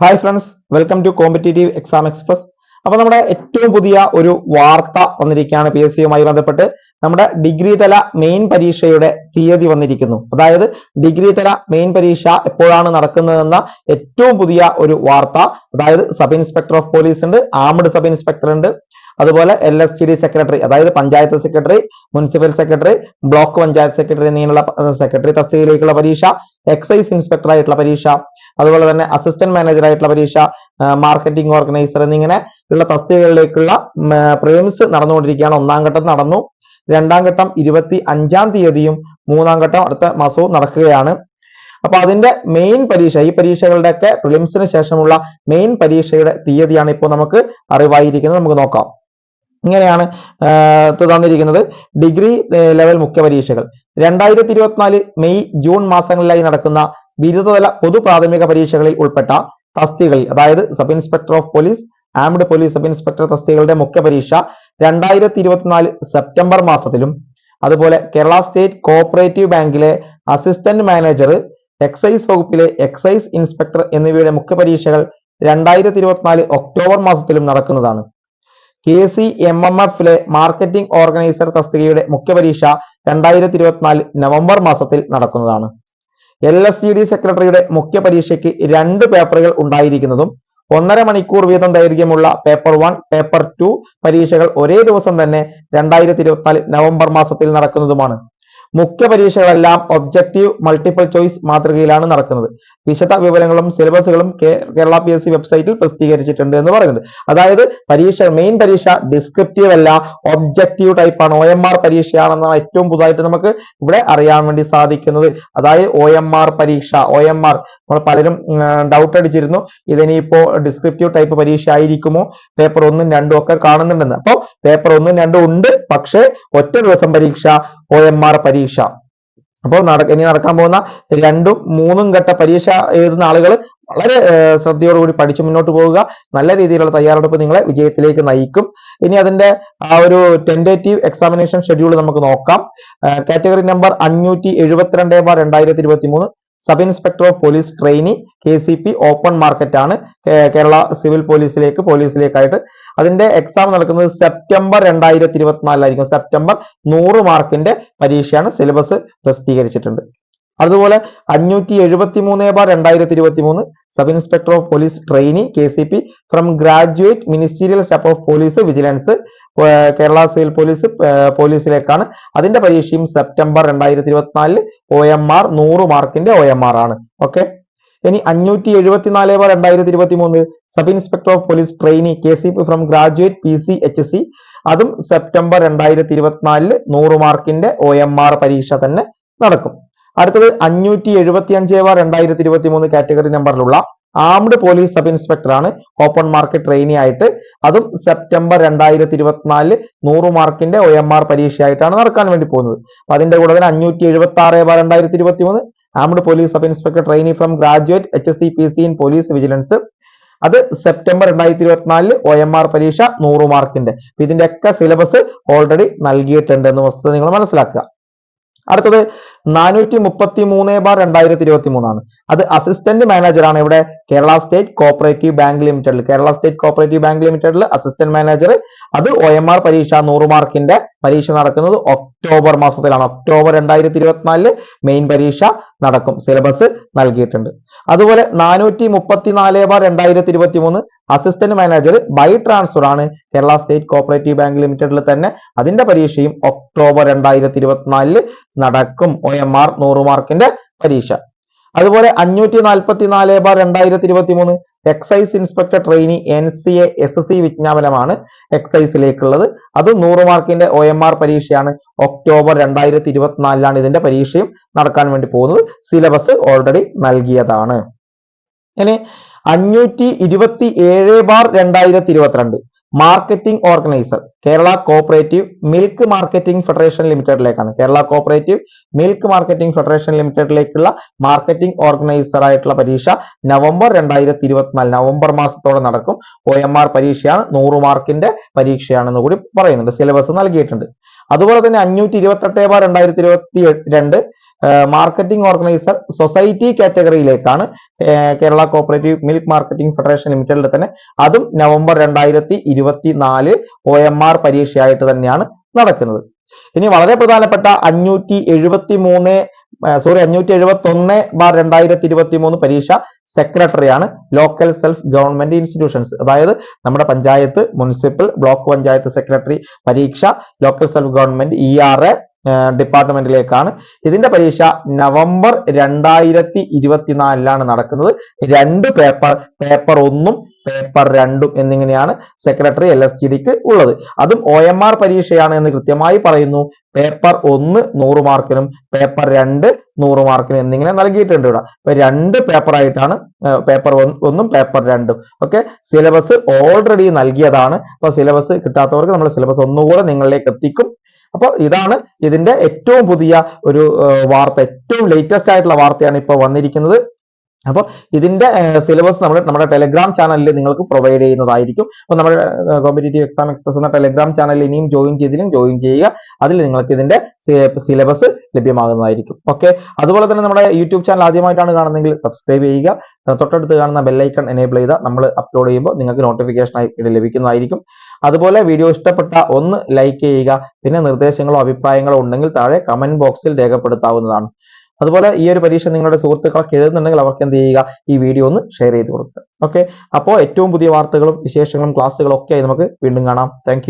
Hi friends welcome to competitive exam express അപ്പൊ നമ്മുടെ ഏറ്റവും പുതിയ ഒരു വാർത്ത വന്നിരിക്കുകയാണ് പി എസ് സിയുമായി ബന്ധപ്പെട്ട്. നമ്മുടെ ഡിഗ്രി തല മെയിൻ പരീക്ഷയുടെ തീയതി വന്നിരിക്കുന്നു. അതായത് ഡിഗ്രി തല മെയിൻ പരീക്ഷ എപ്പോഴാണ് നടക്കുന്നതെന്ന ഏറ്റവും പുതിയ ഒരു വാർത്ത. അതായത് സബ് ഇൻസ്പെക്ടർ ഓഫ് പോലീസ് ഉണ്ട് ആംഡ് സബ് ഇൻസ്പെക്ടർ ഉണ്ട്. അതുപോലെ L S T D secretary അതായത് panchayat secretary municipal secretary block panchayat secretary എന്നിങ്ങനെയുള്ള സെക്രട്ടറി തസ്തികയിലേക്കുള്ള പരീക്ഷ എക്സൈസ് ഇൻസ്പെക്ടർ ആയിട്ടുള്ള പരീക്ഷ അതുപോലെ തന്നെ അസിസ്റ്റന്റ് മാനേജർ ആയിട്ടുള്ള പരീക്ഷ മാർക്കറ്റിംഗ് ഓർഗനൈസർ എന്നിങ്ങനെ ഉള്ള തസ്തികകളിലേക്കുള്ള പ്രിലിംസ് നടന്നുകൊണ്ടിരിക്കുകയാണ്. ഒന്നാം ഘട്ടം നടന്നു. രണ്ടാം ഘട്ടം ഇരുപത്തി അഞ്ചാം തീയതിയും മൂന്നാം ഘട്ടം അടുത്ത മാസവും നടക്കുകയാണ്. അപ്പൊ അതിന്റെ മെയിൻ പരീക്ഷ ഈ പരീക്ഷകളുടെ ഒക്കെ പ്രിലിംസിന് ശേഷമുള്ള മെയിൻ പരീക്ഷയുടെ തീയതിയാണ് ഇപ്പോൾ നമുക്ക് അറിവായിരിക്കുന്നത്. നമുക്ക് നോക്കാം. ഇങ്ങനെയാണ് തന്നിരിക്കുന്നത്. ഡിഗ്രി ലെവൽ മുഖ്യ പരീക്ഷകൾ. രണ്ടായിരത്തി ഇരുപത്തിനാല് മെയ് ജൂൺ മാസങ്ങളിലായി നടക്കുന്ന ബിരുദതല പൊതു പ്രാഥമിക പരീക്ഷകളിൽ ഉൾപ്പെട്ട തസ്തികളിൽ അതായത് sub inspector of police armed police sub inspector തസ്തികളുടെ മുഖ്യ പരീക്ഷ രണ്ടായിരത്തി ഇരുപത്തിനാല് സെപ്റ്റംബർ മാസത്തിലും അതുപോലെ കേരള സ്റ്റേറ്റ് കോഓപ്പറേറ്റീവ് ബാങ്കിലെ അസിസ്റ്റന്റ് മാനേജർ എക്സൈസ് വകുപ്പിലെ എക്സൈസ് ഇൻസ്പെക്ടർ എന്നിവയുടെ മുഖ്യ പരീക്ഷകൾ രണ്ടായിരത്തി ഇരുപത്തിനാല് ഒക്ടോബർ മാസത്തിലും നടക്കുന്നതാണ്. കെ സി എം എം എഫിലെ മാർക്കറ്റിംഗ് ഓർഗനൈസർ തസ്തികയുടെ മുഖ്യപരീക്ഷ രണ്ടായിരത്തി ഇരുപത്തിനാല് നവംബർ മാസത്തിൽ നടക്കുന്നതാണ്. എൽ എസ് ജി ഡി സെക്രട്ടറിയുടെ മുഖ്യ പരീക്ഷയ്ക്ക് രണ്ട് പേപ്പറുകൾ ഉണ്ടായിരിക്കുന്നതും ഒന്നര മണിക്കൂർ വീതം ദൈർഘ്യമുള്ള പേപ്പർ വൺ പേപ്പർ ടു പരീക്ഷകൾ ഒരേ ദിവസം തന്നെ രണ്ടായിരത്തി ഇരുപത്തിനാല് നവംബർ മാസത്തിൽ നടക്കുന്നതുമാണ്. മുഖ്യ പരീക്ഷകളെല്ലാം ഒബ്ജക്റ്റീവ് മൾട്ടിപ്പിൾ ചോയ്സ് മാതൃകയിലാണ് നടക്കുന്നത്. വിശദ വിവരങ്ങളും സിലബസുകളും കേരള പി എസ് സി വെബ്സൈറ്റിൽ പ്രസിദ്ധീകരിച്ചിട്ടുണ്ട് എന്ന് പറയുന്നത്. അതായത് പരീക്ഷ മെയിൻ പരീക്ഷ ഡിസ്ക്രിപ്റ്റീവ് അല്ല ഒബ്ജക്റ്റീവ് ടൈപ്പാണ് ഒ എം ആർ പരീക്ഷയാണെന്നാണ് ഏറ്റവും പുതുതായിട്ട് നമുക്ക് ഇവിടെ അറിയാൻ വേണ്ടി സാധിക്കുന്നത്. അതായത് ഒ എം ആർ പരീക്ഷ ഒ എം ആർ നമ്മൾ പലരും ഡൗട്ട് അടിച്ചിരുന്നു. ഇതിനിപ്പോ ഡിസ്ക്രിപ്റ്റീവ് ടൈപ്പ് പരീക്ഷ ആയിരിക്കുമോ? പേപ്പർ ഒന്നും രണ്ടും ഒക്കെ കാണുന്നുണ്ടെന്ന്. അപ്പോൾ പേപ്പർ ഒന്നും രണ്ടും ഉണ്ട് പക്ഷേ ഒറ്റ ദിവസം പരീക്ഷ ഒ എം ആർ പരീക്ഷ. അപ്പോൾ നട ഇനി നടക്കാൻ പോകുന്ന രണ്ടും മൂന്നും ഘട്ട പരീക്ഷ എഴുതുന്ന ആളുകൾ വളരെ ശ്രദ്ധയോടുകൂടി പഠിച്ചു മുന്നോട്ട് പോവുക. നല്ല രീതിയിലുള്ള തയ്യാറെടുപ്പ് നിങ്ങളെ വിജയത്തിലേക്ക് നയിക്കും. ഇനി അതിന്റെ ആ ഒരു ടെൻഡേറ്റീവ് എക്സാമിനേഷൻ ഷെഡ്യൂൾ നമുക്ക് നോക്കാം. കാറ്റഗറി നമ്പർ അഞ്ഞൂറ്റി എഴുപത്തിരണ്ട് ബാർ രണ്ടായിരത്തി ഇരുപത്തി മൂന്ന് sub inspector of police trainee K C P open market ആണ് കേരള സിവിൽ പോലീസിലേക്ക് പോലീസിലേക്കായിട്ട്. അതിന്റെ എക്സാം നടക്കുന്നത് സെപ്റ്റംബർ രണ്ടായിരത്തി ഇരുപത്തിനാലിലായിരിക്കും സെപ്റ്റംബർ നൂറ് മാർക്കിന്റെ പരീക്ഷയാണ് സിലബസ് പ്രസിദ്ധീകരിച്ചിട്ടുണ്ട്. അതുപോലെ അഞ്ഞൂറ്റി എഴുപത്തി മൂന്ന് ബാർ രണ്ടായിരത്തി ഇരുപത്തി മൂന്ന് sub inspector of police trainee K C P from graduate ministerial staff of police vigilance Kerala civil police പോലീസിലേക്കാണ്. അതിന്റെ പരീക്ഷയും സെപ്റ്റംബർ രണ്ടായിരത്തി ഇരുപത്തിനാലിൽ ഒ എം ആർ നൂറ് മാർക്കിന്റെ ഒ എം ആർ ആണ്. ഓക്കെ? ഇനി അഞ്ഞൂറ്റി എഴുപത്തിനാല് ബാർ രണ്ടായിരത്തി ഇരുപത്തി മൂന്ന് sub inspector of police trainee K C P from graduate P C H C. അതും സെപ്റ്റംബർ രണ്ടായിരത്തി ഇരുപത്തിനാലിൽ നൂറ് മാർക്കിന്റെ ഒ എം ആർ പരീക്ഷ തന്നെ നടക്കും. അടുത്തത് അഞ്ഞൂറ്റി എഴുപത്തി അഞ്ച് ബാർ രണ്ടായിരത്തി ഇരുപത്തി മൂന്ന് കാറ്റഗറി നമ്പറിലുള്ള ആംഡ് പോലീസ് സബ് ഇൻസ്പെക്ടറാണ്. ഓപ്പൺ മാർക്കറ്റ് ട്രെയിനി ആയിട്ട്. അതും സെപ്റ്റംബർ രണ്ടായിരത്തി ഇരുപത്തിനാലിൽ നൂറ് മാർക്കിന്റെ ഒ എം ആർ പരീക്ഷയായിട്ടാണ് നടക്കാൻ വേണ്ടി പോകുന്നത്. അപ്പൊ അതിന്റെ കൂടെ തന്നെ അഞ്ഞൂറ്റി എഴുപത്തി ആറ് ബാർ രണ്ടായിരത്തി ഇരുപത്തി മൂന്ന് armed police sub inspector trainee from graduate H S C P C in police vigilance. അത് സെപ്റ്റംബർ രണ്ടായിരത്തി ഇരുപത്തിനാലിൽ ഒ എം ആർ പരീക്ഷ നൂറ് മാർക്കിന്റെ. ഇതിന്റെ ഒക്കെ സിലബസ് ഓൾറെഡി നൽകിയിട്ടുണ്ട് എന്ന് വസ്തുത നിങ്ങൾ മനസ്സിലാക്കുക. അടുത്തത് നാനൂറ്റി മുപ്പത്തി മൂന്ന് ബാർ രണ്ടായിരത്തി ഇരുപത്തി മൂന്നാണ് അത് അസിസ്റ്റന്റ് മാനേജർ ആണ് ഇവിടെ കേരള സ്റ്റേറ്റ് കോപ്പറേറ്റീവ് ബാങ്ക് ലിമിറ്റഡിൽ കേരള സ്റ്റേറ്റ് കോപ്പറേറ്റീവ് ബാങ്ക് ലിമിറ്റഡിൽ അസിസ്റ്റന്റ് മാനേജർ അത് ഒ എം ആർ പരീക്ഷ നൂറ് മാർക്കിന്റെ പരീക്ഷ നടക്കുന്നത് ഒക്ടോബർ മാസത്തിലാണ്. ഒക്ടോബർ രണ്ടായിരത്തി ഇരുപത്തിനാലിൽ മെയിൻ പരീക്ഷ നടക്കും. സിലബസ് നൽകിയിട്ടുണ്ട്. അതുപോലെ നാനൂറ്റി മുപ്പത്തിനാല് ബാർ രണ്ടായിരത്തി ഇരുപത്തി മൂന്ന് അസിസ്റ്റന്റ് മാനേജർ ബൈ ട്രാൻസ്ഫർ ആണ് കേരള സ്റ്റേറ്റ് കോപ്പറേറ്റീവ് ബാങ്ക് ലിമിറ്റഡിൽ തന്നെ അതിന്റെ പരീക്ഷയും ഒക്ടോബർ രണ്ടായിരത്തി ഇരുപത്തിനാലിൽ നടക്കും. ഒ എം ആർ നൂറ് മാർക്കിന്റെ പരീക്ഷ. അതുപോലെ അഞ്ഞൂറ്റി നാൽപ്പത്തി നാല് ബാർ രണ്ടായിരത്തി ഇരുപത്തി മൂന്ന് excise inspector trainee N C A S C വിജ്ഞാപനമാണ് എക്സൈസിലേക്കുള്ളത്. അത് നൂറ് മാർക്കിന്റെ ഒ എം ആർ പരീക്ഷയാണ്. ഒക്ടോബർ രണ്ടായിരത്തി ഇരുപത്തിനാലിലാണ് ഇതിന്റെ പരീക്ഷയും നടക്കാൻ വേണ്ടി പോകുന്നത്. സിലബസ് ഓൾറെഡി നൽകിയതാണ്. ഇനി അഞ്ഞൂറ്റി ഇരുപത്തി ഏഴ് ബാർ രണ്ടായിരത്തി ഇരുപത്തിരണ്ട് marketing organiser Kerala cooperative milk marketing federation ലിമിറ്റഡിലേക്കാണ് Kerala cooperative milk marketing federation ലിമിറ്റഡിലേക്കുള്ള മാർക്കറ്റിംഗ് ഓർഗനൈസർ ആയിട്ടുള്ള പരീക്ഷ നവംബർ രണ്ടായിരത്തി ഇരുപത്തിനാല് നവംബർ മാസത്തോടെ നടക്കും. ഒ എം ആർ പരീക്ഷയാണ് നൂറ് മാർക്കിന്റെ പരീക്ഷയാണെന്ന് കൂടി പറയുന്നുണ്ട്. സിലബസ് നൽകിയിട്ടുണ്ട്. അതുപോലെ തന്നെ അഞ്ഞൂറ്റി ഇരുപത്തെട്ട് ബാർ രണ്ടായിരത്തി ഇരുപത്തി രണ്ട് marketing organiser society കാറ്റഗറിയിലേക്കാണ് Kerala cooperative milk marketing federation ലിമിറ്റഡിൽ തന്നെ. അതും നവംബർ രണ്ടായിരത്തി ഇരുപത്തി നാല് ഒ എം ആർ പരീക്ഷയായിട്ട് തന്നെയാണ് നടക്കുന്നത്. ഇനി വളരെ പ്രധാനപ്പെട്ട അഞ്ഞൂറ്റി എഴുപത്തി മൂന്ന് സോറി അഞ്ഞൂറ്റി എഴുപത്തി ഒന്ന് ബാർ രണ്ടായിരത്തി ഇരുപത്തി മൂന്ന് പരീക്ഷ സെക്രട്ടറിയാണ് ലോക്കൽ സെൽഫ് ഗവൺമെന്റ് ഇൻസ്റ്റിറ്റ്യൂഷൻസ് അതായത് നമ്മുടെ panchayat municipal block panchayat secretary പരീക്ഷ local self government E R A ഡിപ്പാർട്ട്മെന്റിലേക്കാണ് ഇതിന്റെ പരീക്ഷ നവംബർ രണ്ടായിരത്തി ഇരുപത്തിനാലിലാണ് നടക്കുന്നത്. രണ്ട് പേപ്പർ പേപ്പർ ഒന്നും പേപ്പർ രണ്ടും എന്നിങ്ങനെയാണ് സെക്രട്ടറി എൽ എസ് ജിഡിക്ക് ഉള്ളത്. അതും ഒ എം ആർ പരീക്ഷയാണ് എന്ന് കൃത്യമായി പറയുന്നു. പേപ്പർ ഒന്ന് നൂറ് മാർക്കിനും പേപ്പർ രണ്ട് നൂറ് മാർക്കിനും എന്നിങ്ങനെ നൽകിയിട്ടുണ്ട് ഇവിടെ. അപ്പൊ രണ്ട് പേപ്പറായിട്ടാണ് പേപ്പർ ഒന്നും പേപ്പർ രണ്ടും. ഓക്കെ? സിലബസ് ഓൾറെഡി നൽകിയതാണ്. അപ്പൊ സിലബസ് കിട്ടാത്തവർക്ക് നമ്മൾ സിലബസ് ഒന്നുകൂടെ നിങ്ങളിലേക്ക് എത്തിക്കും. അപ്പോൾ ഇതാണ് ഇതിന്റെ ഏറ്റവും പുതിയ ഒരു വാർത്ത ഏറ്റവും ലേറ്റസ്റ്റ് ആയിട്ടുള്ള വാർത്തയാണ് ഇപ്പോൾ വന്നിരിക്കുന്നത്. അപ്പോൾ ഇതിന്റെ സിലബസ് നമ്മൾ നമ്മുടെ ടെലഗ്രാം ചാനലിൽ നിങ്ങൾക്ക് പ്രൊവൈഡ് ചെയ്യുന്നതായിരിക്കും. അപ്പോൾ നമ്മുടെ കോമ്പറ്റേറ്റീവ് എക്സാം എക്സ്പ്രസ് എന്ന ടെലഗ്രാം ചാനൽ ഇനിയും ജോയിൻ ചെയ്തിലും ജോയിൻ ചെയ്യുക. അതിൽ നിങ്ങൾക്ക് ഇതിന്റെ സിലബസ് ലഭ്യമാകുന്നതായിരിക്കും. ഓക്കെ അതുപോലെ തന്നെ നമ്മുടെ യൂട്യൂബ് ചാനൽ ആദ്യമായിട്ടാണ് കാണുന്നതെങ്കിൽ സബ്സ്ക്രൈബ് ചെയ്യുക. തൊട്ടടുത്ത് കാണുന്ന ബെല്ലൈക്കൺ എനേബിൾ ചെയ്താൽ നമ്മൾ അപ്ലോഡ് ചെയ്യുമ്പോൾ നിങ്ങൾക്ക് നോട്ടിഫിക്കേഷൻ ആയി ലഭിക്കുന്നതായിരിക്കും. അതുപോലെ വീഡിയോ ഇഷ്ടപ്പെട്ട ഒന്ന് ലൈക്ക് ചെയ്യുക. പിന്നെ നിർദ്ദേശങ്ങളോ അഭിപ്രായങ്ങളോ ഉണ്ടെങ്കിൽ താഴെ കമന്റ് ബോക്സിൽ രേഖപ്പെടുത്താവുന്നതാണ്. അതുപോലെ ഈ ഒരു പരീക്ഷ നിങ്ങളുടെ സുഹൃത്തുക്കളൊക്കെ എഴുതുന്നുണ്ടെങ്കിൽ അവർക്ക് എന്ത് ചെയ്യുക? ഈ വീഡിയോ ഒന്ന് ഷെയർ ചെയ്ത് കൊടുക്കുക. ഓക്കെ അപ്പോൾ ഏറ്റവും പുതിയ വാർത്തകളും വിശേഷങ്ങളും ക്ലാസ്സുകളും ഒക്കെ നമുക്ക് വീണ്ടും കാണാം. താങ്ക്